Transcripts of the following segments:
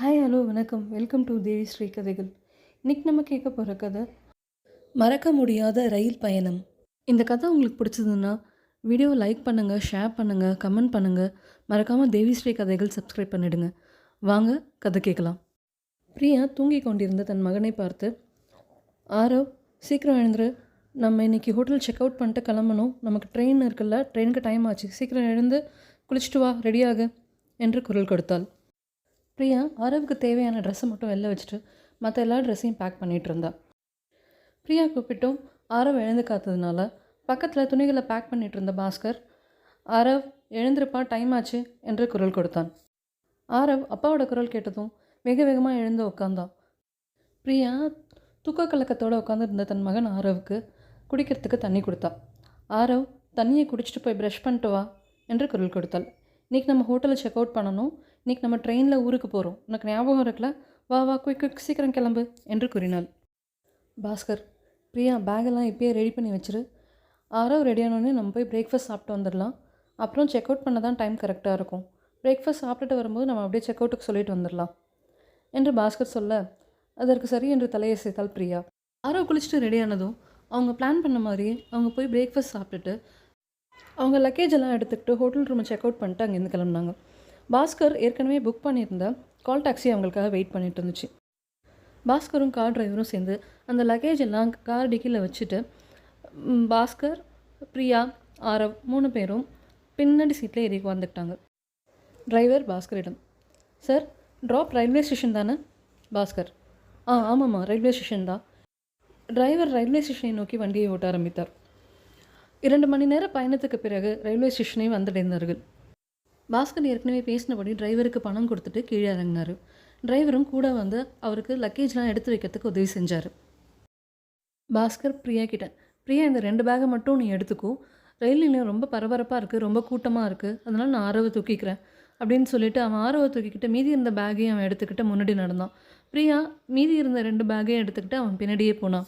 Hi hello வணக்கம். Welcome to Devi Sri கதைகள் இன்னைக்கு நம்ம கேட்க போகிற கதை மறக்க முடியாத ரயில் பயணம். இந்த கதை உங்களுக்கு பிடிச்சதுன்னா வீடியோ லைக் பண்ணுங்கள் ஷேர் பண்ணுங்கள் கமெண்ட் பண்ணுங்கள் மறக்காமல் தேவி ஸ்ரீ கதைகள் சப்ஸ்கிரைப் பண்ணிடுங்க. வாங்க கதை கேட்கலாம். பிரியா தூங்கி கொண்டிருந்த தன் மகனை பார்த்து ஆரவ் சீக்கிரம் எழுந்துரு. நம்ம இன்றைக்கி ஹோட்டல் செக் அவுட் பண்ணிட்டு கிளம்பணும். நமக்கு ட்ரெயின் இருக்குல்ல ட்ரெயினுக்கு டைம் ஆச்சு. சீக்கிரம் எழுந்து குளிச்சுட்டு வா ரெடியாகு என்று குரல் கொடுத்தாள். பிரியா அரவுக்கு தேவையான ட்ரெஸ்ஸை மட்டும் வெளில வச்சுட்டு மற்ற எல்லா ட்ரெஸ்ஸையும் பேக் பண்ணிகிட்டு இருந்தா. பிரியா கூப்பிட்டும் ஆரவ் எழுந்து காத்ததுனால பக்கத்தில் துணிகளை பேக் பண்ணிகிட்டு இருந்த பாஸ்கர் ஆரவ் எழுந்திருப்பா டைம் ஆச்சு என்று குரல் கொடுத்தான். ஆரவ் அப்பாவோட குரல் கேட்டதும் வேக வேகமாக எழுந்து உட்காந்தான் பிரியா தூக்க கலக்கத்தோடு உட்காந்துருந்த தன் மகன் ஆரவுக்கு குடிக்கிறதுக்கு தண்ணி கொடுத்தா. ஆரவ் தண்ணியை குடிச்சிட்டு போய் ப்ரஷ் பண்ணிட்டு வா என்று குரல் கொடுத்தாள். இன்றைக்கி நம்ம ஹோட்டலில் செக் அவுட் பண்ணணும். இன்றைக்கி நம்ம ட்ரெயினில் ஊருக்கு போகிறோம் உனக்கு ஞாபகம் இருக்குல்ல? வா வா குயிக் குயிக் சீக்கிரம் கிளம்பு என்று கூறினாள். பாஸ்கர் பிரியா பேகெல்லாம் இப்பயே ரெடி பண்ணி வச்சிரு. ஆறாவது ரெடியானோடனே நம்ம போய் பிரேக்ஃபாஸ்ட் சாப்பிட்டு வந்துடலாம் அப்புறம் செக் அவுட் பண்ண தான் டைம் கரெக்டாக இருக்கும். பிரேக்ஃபாஸ்ட் சாப்பிட்டுட்டு வரும்போது நம்ம அப்படியே செக் அவுட்டுக்கு சொல்லிட்டு வந்துடலாம் என்று பாஸ்கர் சொல்ல அதற்கு சரி என்று தலையசைத்தாள் பிரியா. ஆரோ குளிச்சுட்டு ரெடியானதும் அவங்க பிளான் பண்ண மாதிரி அவங்க போய் பிரேக்ஃபாஸ்ட் சாப்பிட்டுட்டு அவங்க லக்கேஜ் எல்லாம் எடுத்துக்கிட்டு ஹோட்டல் ரூமை செக் அவுட் பண்ணிட்டு அங்கேருந்து கிளம்புனாங்க. பாஸ்கர் ஏற்கனவே புக் பண்ணியிருந்த கால் டாக்ஸி அவங்களுக்காக வெயிட் பண்ணிட்டு இருந்துச்சு. பாஸ்கரும் கார் டிரைவரும் சேர்ந்து அந்த லக்கேஜ் எல்லாம் கார் டிக்கியில் வச்சுட்டு பாஸ்கர் பிரியா ஆரவ் மூணு பேரும் பின்னாடி சீட்டில் ஏறி வந்துட்டாங்க. டிரைவர் பாஸ்கரிடம் சார் ட்ராப் ரயில்வே ஸ்டேஷன் தானே? பாஸ்கர் ஆ ஆமாம்மா ரயில்வே ஸ்டேஷன் தான். டிரைவர் ரயில்வே ஸ்டேஷனை நோக்கி வண்டியை ஓட்ட ஆரம்பித்தார். இரண்டு மணி நேர பயணத்துக்கு பிறகு ரயில்வே ஸ்டேஷனை வந்தடைந்தார்கள். பாஸ்கர் ஏற்கனவே பேசினபடி டிரைவருக்கு பணம் கொடுத்துட்டு கீழே இறங்கினார். டிரைவரும் கூட வந்து அவருக்கு லக்கேஜ்லாம் எடுத்து வைக்கிறதுக்கு உதவி செஞ்சார். பாஸ்கர் பிரியா கிட்ட பிரியா இந்த ரெண்டு பேகை மட்டும் நீ எடுத்துக்கோ. ரயில் நிலையம் ரொம்ப பரபரப்பாக இருக்குது ரொம்ப கூட்டமாக இருக்குது அதனால் நான் ஆரவை தூக்கிக்கிறேன். அப்படின்னு சொல்லிட்டு அவன் ஆரவை தூக்கிக்கிட்டு மீதி இருந்த பேக்கையும் அவன் எடுத்துக்கிட்டு முன்னாடி நடந்தான். பிரியா மீதி இருந்த ரெண்டு பேக்கையும் எடுத்துக்கிட்டு அவன் பின்னாடியே போனான்.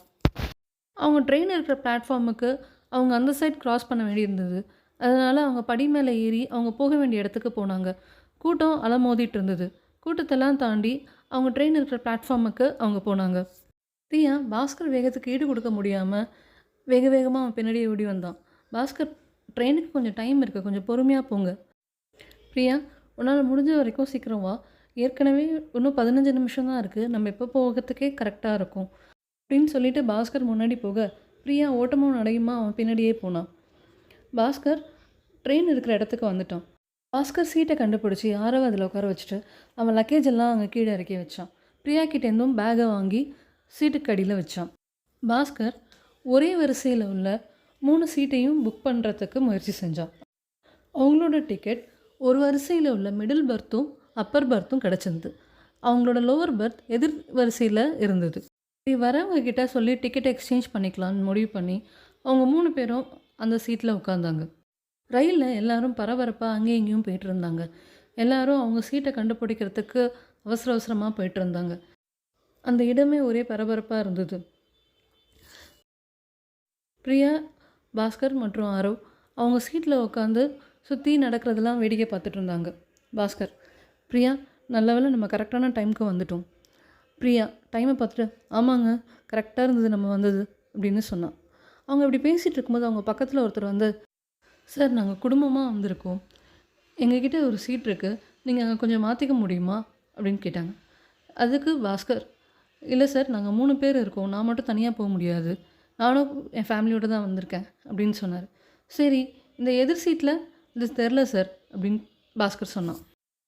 அவங்க ட்ரெயின் இருக்கிற பிளாட்ஃபார்முக்கு அவங்க அந்த சைட் க்ராஸ் பண்ண வேண்டியிருந்தது. அதனால் அவங்க படி மேலே ஏறி அவங்க போக வேண்டிய இடத்துக்கு போனாங்க. கூட்டம் அலமோதிட்டு இருந்தது. கூட்டத்தெல்லாம் தாண்டி அவங்க ட்ரெயின் இருக்கிற பிளாட்ஃபார்முக்கு அவங்க போனாங்க. பிரியா பாஸ்கர் வேகத்துக்கு ஈடு கொடுக்க முடியாமல் வேக வேகமாக அவன் பின்னாடியே ஓடி வந்தான். பாஸ்கர் ட்ரெயினுக்கு கொஞ்சம் டைம் இருக்குது கொஞ்சம் பொறுமையாக போங்க. பிரியா உன்னால் முடிஞ்ச வரைக்கும் சீக்கிரம் வா. ஏற்கனவே இன்னும் பதினஞ்சு நிமிஷம் தான் இருக்குது நம்ம எப்போ போகிறதுக்கே கரெக்டாக இருக்கும். அப்படின்னு சொல்லிட்டு பாஸ்கர் முன்னாடி போக பிரியா ஓட்டமும் நடையுமா அவன் பின்னாடியே போனான். பாஸ்கர் ட்ரெயின் இருக்கிற இடத்துக்கு வந்துட்டோம். பாஸ்கர் சீட்டை கண்டுபிடிச்சி யாரோ அதில் உட்கார வச்சுட்டு அவன் லக்கேஜ் எல்லாம் அங்கே கீழே இறக்கி வச்சான். பிரியா கிட்டேருந்தும் பேகை வாங்கி சீட்டுக்கு அடியில் வச்சான். பாஸ்கர் ஒரே வரிசையில் உள்ள மூணு சீட்டையும் புக் பண்ணுறதுக்கு முயற்சி செஞ்சான். அவங்களோட டிக்கெட் ஒரு வரிசையில் உள்ள மிடில் பர்த்தும் அப்பர் பர்த்தும் கிடச்சிருந்தது. அவங்களோட லோவர் பர்த் எதிர் வரிசையில் இருந்தது. இப்படி வரவங்க கிட்ட சொல்லி டிக்கெட் எக்ஸ்சேஞ்ச் பண்ணிக்கலான்னு முடிவு பண்ணி அவங்க மூணு பேரும் அந்த சீட்டில் உட்காந்தாங்க ரயிலில் எல்லாரும் பரபரப்பாக அங்கேயும் இங்கேயும் போயிட்டு இருந்தாங்க எல்லாரும் அவங்க சீட்டை கண்டுபிடிக்கிறதுக்கு அவசர அவசரமாக போயிட்டு இருந்தாங்க அந்த இடமே ஒரே பரபரப்பாக இருந்தது. பிரியா பாஸ்கர் மற்றும் ஆரவ் அவங்க சீட்டில் உட்காந்து சுற்றி நடக்கிறதெல்லாம் வேடிக்கை பார்த்துட்டு இருந்தாங்க. பாஸ்கர் பிரியா நல்ல வேலை நம்ம கரெக்டான டைமுக்கு வந்துட்டோம். பிரியா டைமை பார்த்துட்டு ஆமாங்க கரெக்டாக இருந்தது நம்ம வந்தது அப்படின்னு சொன்னான். அவங்க இப்படி பேசிகிட்டு இருக்கும்போது அவங்க பக்கத்தில் ஒருத்தர் வந்து சார் நாங்கள் குடும்பமாக வந்திருக்கோம். எங்ககிட்ட ஒரு சீட் இருக்குது நீங்கள் அங்கே கொஞ்சம் மாற்றிக்க முடியுமா? அப்படின்னு கேட்டாங்க. அதுக்கு பாஸ்கர் இல்லை சார் நாங்கள் மூணு பேர் இருக்கோம். நான் மட்டும் தனியாக போக முடியாது. நானும் என் ஃபேமிலியோடு தான் வந்திருக்கேன். அப்படின்னு சொன்னார். சரி இந்த எதிர் சீட்டில் இது தெரில சார் அப்படின்னு பாஸ்கர் சொன்னான்.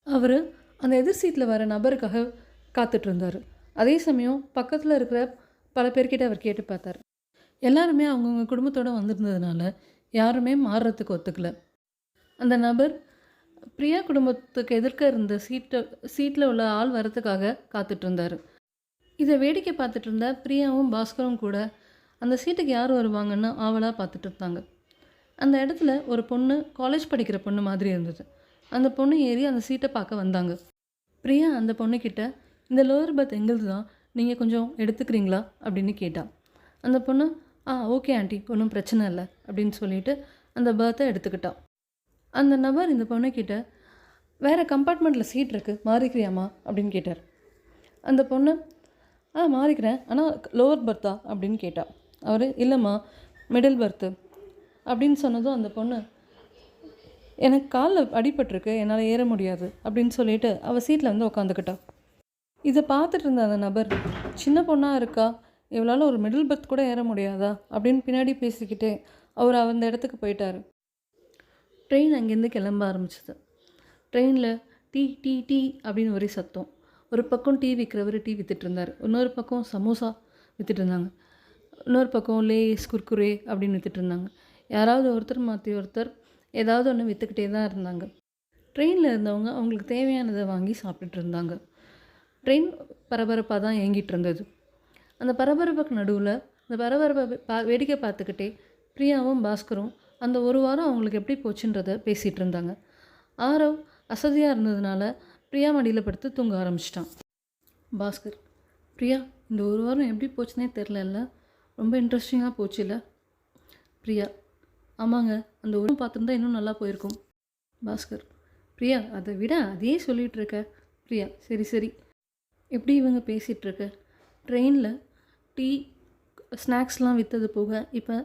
அவர் அந்த எதிர் சீட்டில் வர நபருக்காக காத்துட்டு இருந்தார். அதே சமயம் பக்கத்தில் இருக்கிற பல பேர்கிட்ட அவர் கேட்டு பார்த்தார். எல்லாருமே அவங்கவுங்க குடும்பத்தோடு வந்திருந்ததுனால யாருமே மாறுறதுக்கு ஒத்துக்கல. அந்த நபர் பிரியா குடும்பத்துக்கு எதிர்க்க இருந்த சீட்டை சீட்டில் உள்ள ஆள் வரத்துக்காக காத்துட்டு இருந்தார் இதை வேடிக்கை பார்த்துட்டு இருந்த பிரியாவும் பாஸ்கரும் கூட அந்த சீட்டுக்கு யார் வருவாங்கன்னு ஆவலாக பார்த்துட்டு இருந்தாங்க அந்த இடத்துல ஒரு பொண்ணு காலேஜ் படிக்கிற பொண்ணு மாதிரி இருந்தது. அந்த பொண்ணு ஏறி அந்த சீட்டை பார்க்க வந்தாங்க. பிரியா அந்த பொண்ணுக்கிட்ட இந்த லோவர் பர்த் எங்களுது தான் நீங்கள் கொஞ்சம் எடுத்துக்கிறீங்களா? அப்படின்னு கேட்டால் அந்த பொண்ணு ஆ ஓகே ஆண்டி ஒன்றும் பிரச்சனை இல்லை அப்படின்னு சொல்லிட்டு அந்த பர்த்தை எடுத்துக்கிட்டான். அந்த நபர் இந்த பொண்ணுக்கிட்ட வேறு கம்பார்ட்மெண்ட்டில் சீட் இருக்குது மாறிக்கிறியாமா அப்படின்னு கேட்டார். அந்த பொண்ணு ஆ மாறிக்கிறேன் ஆனால் லோவர் பர்த்தா? அப்படின்னு கேட்டா அவர் இல்லைம்மா மிடில் பர்த்து அப்படின்னு சொன்னதும் அந்த பொண்ணு எனக்கு காலில் அடிபட்டிருக்கு என்னால் ஏற முடியாது அப்படின்னு சொல்லிட்டு அவள் சீட்டில் வந்து உட்காந்துக்கிட்டா இதை பார்த்துட்டு இருந்த அந்த நபர் சின்ன பொண்ணாக இருக்கா? இவளால் ஒரு மிடில் பர்த் கூட ஏற முடியாதா? அப்படின்னு பின்னாடி பேசிக்கிட்டே அவர் அந்த இடத்துக்கு போயிட்டார். ட்ரெயின் அங்கேருந்து கிளம்ப ஆரம்பிச்சது. ட்ரெயினில் டீ டீ டீ அப்படின்னு ஒரே சத்தம். ஒரு பக்கம் டீ விற்கிறவர் டீ வித்துட்டு இருந்தார். இன்னொரு பக்கம் சமோசா வித்துட்டு இருந்தாங்க. இன்னொரு பக்கம் லேஸ் குர்குரே அப்படின்னு வித்துட்டு இருந்தாங்க. யாராவது ஒருத்தர் மாற்றி ஒருத்தர் ஏதாவது ஒன்று விற்றுக்கிட்டே தான் இருந்தாங்க. ட்ரெயினில் இருந்தவங்க அவங்களுக்கு தேவையானதை வாங்கி சாப்பிட்டுட்டு இருந்தாங்க. ட்ரெயின் பரபரப்பாக தான் இயங்கிட்டு இருந்தது. அந்த பரபரப்புக்கு நடுவில் அந்த பரபரப்பை பா வேடிக்கை பார்த்துக்கிட்டே பிரியாவும் பாஸ்கரும் அந்த ஒரு வாரம் அவங்களுக்கு எப்படி போச்சுன்றதை பேசிகிட்டு இருந்தாங்க. ஆரவ் அசதியாக இருந்ததுனால பிரியா மடியில் படுத்து தூங்க ஆரம்பிச்சிட்டான். பாஸ்கர் பிரியா இந்த ஒரு வாரம் எப்படி போச்சுனே தெரிலல்ல ரொம்ப இன்ட்ரெஸ்டிங்காக போச்சுல்ல? பிரியா ஆமாங்க அந்த ஒரு பார்த்துருந்தா இன்னும் நல்லா போயிருக்கும். பாஸ்கர் பிரியா அதை விட அதையே சொல்லிகிட்ருக்க பிரியா சரி சரி எப்படி இவங்க பேசிகிட்ருக்க ட்ரெயினில் டீ ஸ்நாக்ஸ்லாம் விற்றது போக இப்போ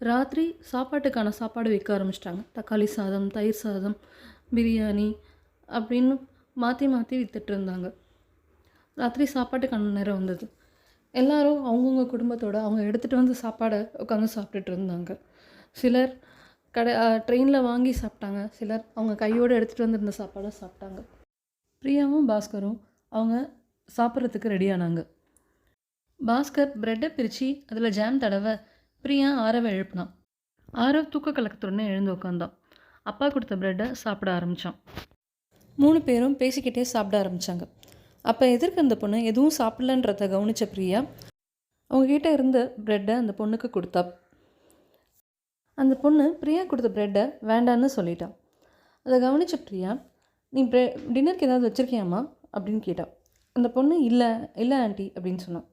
ராத்திரி சாப்பாட்டுக்கான சாப்பாடு விற்க ஆரம்பிச்சிட்டாங்க. தக்காளி சாதம் தயிர் சாதம் பிரியாணி அப்படின்னு மாற்றி மாற்றி வித்துட்டு இருந்தாங்க. ராத்திரி சாப்பாட்டுக்கான நேரம் வந்தது. எல்லோரும் அவங்கவுங்க குடும்பத்தோடு அவங்க எடுத்துகிட்டு வந்து சாப்பாடை உட்காந்து சாப்பிட்டுட்டு இருந்தாங்க. சிலர் கடை ட்ரெயினில் வாங்கி சாப்பிட்டாங்க. சிலர் அவங்க கையோடு எடுத்துகிட்டு வந்திருந்த சாப்பாடை சாப்பிட்டாங்க. பிரியாவும் பாஸ்கரும் அவங்க சாப்பிட்றதுக்கு ரெடியானாங்க பாஸ்கர் ப்ரெட்டை பிரித்து அதில் ஜாம் தடவை பிரியா ஆரவை எழுப்பினான். ஆரவ் தூக்க கலக்கத்துடனே எழுந்து உட்காந்தான் அப்பா கொடுத்த ப்ரெட்டை சாப்பிட ஆரம்பித்தான் மூணு பேரும் பேசிக்கிட்டே சாப்பிட ஆரம்பித்தாங்க அப்போ எதிர்க்க அந்த பொண்ணு எதுவும் சாப்பிடலன்றத கவனித்த பிரியா அவங்கக்கிட்ட இருந்த ப்ரெட்டை அந்த பொண்ணுக்கு கொடுத்தா. அந்த பொண்ணு பிரியா கொடுத்த ப்ரெட்டை வேண்டான்னு சொல்லிட்டான் அதை கவனித்த பிரியா நீ ப்ரெ டின்னருக்கு ஏதாவது வச்சுருக்கியாம்மா? அப்படின்னு கேட்டான் அந்த பொண்ணு இல்லை இல்லை ஆண்டி அப்படின்னு சொன்னான்.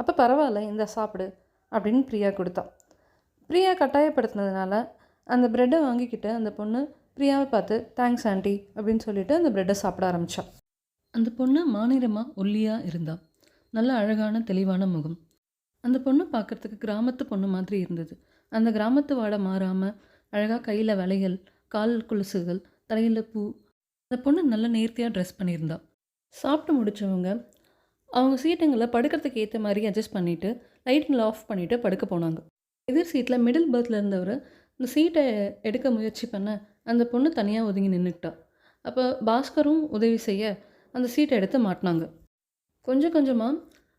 அப்போ பரவாயில்ல இந்த சாப்பிடு அப்படின்னு பிரியா கொடுத்தா. பிரியா கட்டாயப்படுத்தினதுனால அந்த ப்ரெட்டை வாங்கிக்கிட்டு அந்த பொண்ணு பிரியாவை பார்த்து தேங்க்ஸ் ஆண்டி அப்படின்னு சொல்லிட்டு அந்த ப்ரெட்டை சாப்பிட ஆரம்பித்தாள் அந்த பொண்ணு மாநிலமாக ஒல்லியாக இருந்தா. நல்ல அழகான தெளிவான முகம். அந்த பொண்ணு பார்க்குறதுக்கு கிராமத்து பொண்ணு மாதிரி இருந்தது. அந்த கிராமத்து வாடை மாறாமல் அழகாக கையில் வளையல் கால் கொலுசுகள் தலையில் பூ. அந்த பொண்ணு நல்ல நேர்த்தியாக ட்ரெஸ் பண்ணியிருந்தா. சாப்பிட்டு முடித்தவங்க அவங்க சீட்டுங்களை படுக்கிறதுக்கு ஏற்ற மாதிரி அட்ஜஸ்ட் பண்ணிவிட்டு லைட்டுங்களை ஆஃப் பண்ணிவிட்டு படுக்க போனாங்க. எதிர் சீட்டில் மிடில் பர்த்தில் இருந்தவர் இந்த சீட்டை எடுக்க முயற்சி பண்ண அந்த பொண்ணு தனியாக ஒதுங்கி நின்றுக்கிட்டா அப்போ பாஸ்கரும் உதவி செய்ய அந்த சீட்டை எடுத்து மாட்டினாங்க. கொஞ்சம் கொஞ்சமாக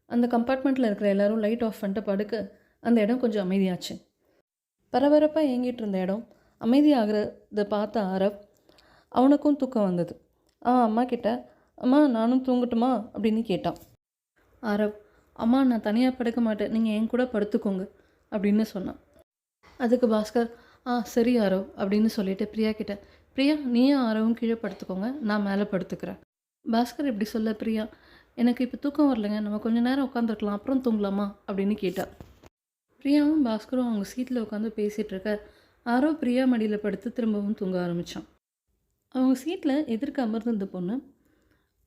அந்த கம்பார்ட்மெண்ட்டில் இருக்கிற எல்லோரும் லைட் ஆஃப் பண்ணிட்டு படுக்க அந்த இடம் கொஞ்சம் அமைதியாச்சு. பரபரப்பாக இயங்கிட்டு இருந்த இடம் அமைதியாகிறத பார்த்த ஆரவ் அவனுக்கும் தூக்கம் வந்தது. அவன் அம்மா கிட்ட அம்மா நானும் தூங்கட்டுமா? அப்படின்னு கேட்டான். ஆரவ் அம்மா நான் தனியாக படுக்க மாட்டேன். நீங்கள் என் கூட படுத்துக்கோங்க அப்படின்னு சொன்னான். அதுக்கு பாஸ்கர் ஆ சரி ஆரவ் அப்படின்னு சொல்லிட்டு பிரியா கிட்ட பிரியா நீயும் ஆரவும் கீழே படுத்துக்கோங்க. நான் மேலே படுத்துக்கிறேன். பாஸ்கர் இப்படி சொல்ல பிரியா எனக்கு இப்போ தூக்கம் வரலைங்க. நம்ம கொஞ்ச நேரம் உட்காந்துருக்கலாம் அப்புறம் தூங்கலாமா? அப்படின்னு கேட்டா. பிரியாவும் பாஸ்கரும் அவங்க சீட்டில் உட்காந்து பேசிகிட்டு இருக்க ஆரோ பிரியா மடியில் படுத்து திரும்பவும் தூங்க ஆரம்பித்தான் அவங்க சீட்டில் எதிர்க்க அமர்ந்திருந்த பொண்ணு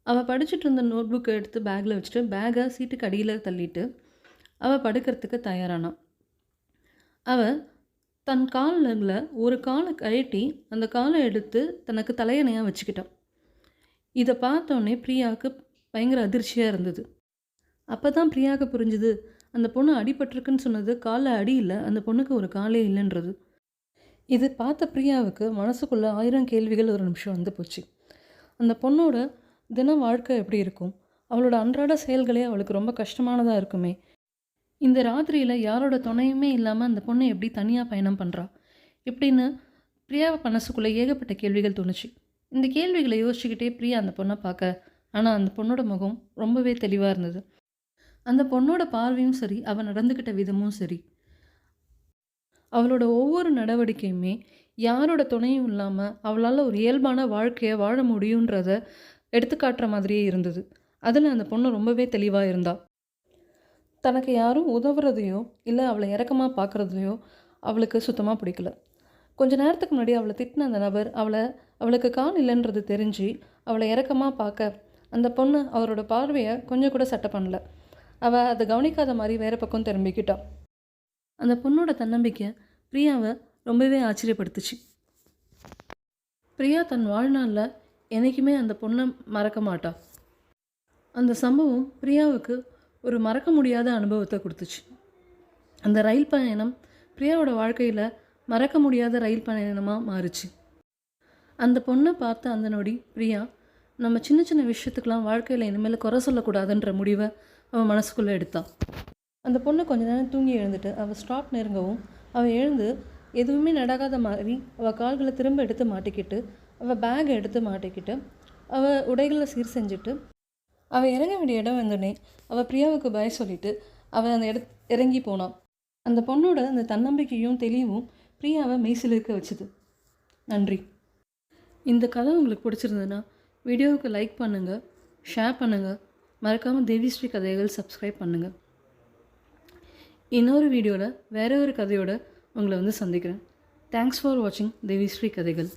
அவள் படிச்சுட்டு இருந்த நோட் புக்கை எடுத்து பேக்கில் வச்சுட்டு பேக்கை சீட்டுக்கு அடியில் தள்ளிட்டு அவள் படுக்கிறதுக்கு தயாரானான் அவள் தன் காலில் ஒரு காலை கழட்டி அந்த காலை எடுத்து தனக்கு தலையணையாக வச்சுக்கிட்டான் இதை பார்த்தோன்னே பிரியாவுக்கு பயங்கர அதிர்ச்சியாக இருந்தது. அப்போ தான் பிரியாவுக்கு புரிஞ்சுது அந்த பொண்ணு அடிபட்டிருக்குன்னு சொன்னது காலை அடி இல்லை அந்த பொண்ணுக்கு ஒரு காலே இல்லைன்றது. இது பார்த்த பிரியாவுக்கு மனசுக்குள்ளே ஆயிரம் கேள்விகள் ஒரு நிமிஷம் வந்து போச்சு. அந்த பொண்ணோட தின வாழ்க்கை எப்படி இருக்கும்? அவளோட அன்றாட செயல்களே அவளுக்கு ரொம்ப கஷ்டமானதாக இருக்குமே. இந்த ராத்திரியில் யாரோட துணையுமே இல்லாமல் அந்த பொண்ணு எப்படி தனியாக பயணம் பண்ணுறா இப்படின்னு பிரியாவை மனசுக்குள்ளே ஏகப்பட்ட கேள்விகள் தோணுச்சு. இந்த கேள்விகளை யோசிச்சுக்கிட்டே பிரியா அந்த பொண்ணை பார்க்க ஆனால் அந்த பொண்ணோட முகம் ரொம்பவே தெளிவாக இருந்தது. அந்த பொண்ணோட பார்வையும் சரி அவள் நடந்துக்கிட்ட விதமும் சரி. அவளோட ஒவ்வொரு நடவடிக்கையுமே யாரோட துணையும் இல்லாமல் அவளால் ஒரு இயல்பான வாழ்க்கையை வாழ முடியுன்றத எடுத்துக்காட்டுற மாதிரியே இருந்தது. அதில் அந்த பொண்ணு ரொம்பவே தெளிவாக இருந்தா. தனக்கு யாரும் உதவுறதையோ இல்லை அவளை இறக்கமாக பார்க்குறதையோ அவளுக்கு சுத்தமாக பிடிக்கல. கொஞ்ச நேரத்துக்கு முன்னாடி அவளை திட்டின அந்த நபர் அவளை அவளுக்கு கால் இல்லைன்றது தெரிஞ்சு அவளை இறக்கமாக பார்க்க அந்த பொண்ணு அவரோட பார்வையை கொஞ்சம் கூட சட்டை பண்ணல. அவள் அதை கவனிக்காத மாதிரி வேறு பக்கம் திரும்பிக்கிட்டான் அந்த பொண்ணோட தன்னம்பிக்கை பிரியாவை ரொம்பவே ஆச்சரியப்படுத்துச்சு. பிரியா தன் வாழ்நாளில் என்றைக்குமே அந்த பொண்ணை மறக்க மாட்டா. அந்த சம்பவம் பிரியாவுக்கு ஒரு மறக்க முடியாத அனுபவத்தை கொடுத்துச்சு. அந்த ரயில் பயணம் பிரியாவோட வாழ்க்கையில் மறக்க முடியாத ரயில் பயணமாக மாறுச்சு. அந்த பொண்ணை பார்த்த அந்த நொடி பிரியா நம்ம சின்ன சின்ன விஷயத்துக்கெலாம் வாழ்க்கையில் இனிமேல் குறை சொல்லக்கூடாதுன்ற முடிவை அவன் மனசுக்குள்ளே எடுத்தான் அந்த பொண்ணு கொஞ்ச நேரம் தூங்கி எழுந்துட்டு அவள் ஸ்டாப் நெருங்கவும் அவள் எழுந்து எதுவுமே நடக்காத மாதிரி அவள் கால்களை திரும்ப எடுத்து மாட்டிக்கிட்டு அவள் பேக் எடுத்து மாட்டிக்கிட்டு அவள் உடைகளை சீர் செஞ்சுட்டு அவள் இறங்க வேண்டிய இடம் வந்தோடனே அவள் பிரியாவுக்கு பய சொல்லிட்டு அவள் அந்த இட இறங்கி போனான் அந்த பொண்ணோட அந்த தன்னம்பிக்கையும் தெளிவும் பிரியாவை மெய்சிலிருக்க வச்சுது. நன்றி. இந்த கதை உங்களுக்கு பிடிச்சிருந்ததுன்னா வீடியோவுக்கு லைக் பண்ணுங்கள் ஷேர் பண்ணுங்கள் மறக்காமல் தேவிஸ்ரீ கதைகள் சப்ஸ்கிரைப் பண்ணுங்கள் இன்னொரு வீடியோவில் வேற ஒரு கதையோட உங்களை வந்து சந்திக்கிறேன். தேங்க்ஸ் ஃபார் வாட்சிங் தேவிஸ்ரீ கதைகள்.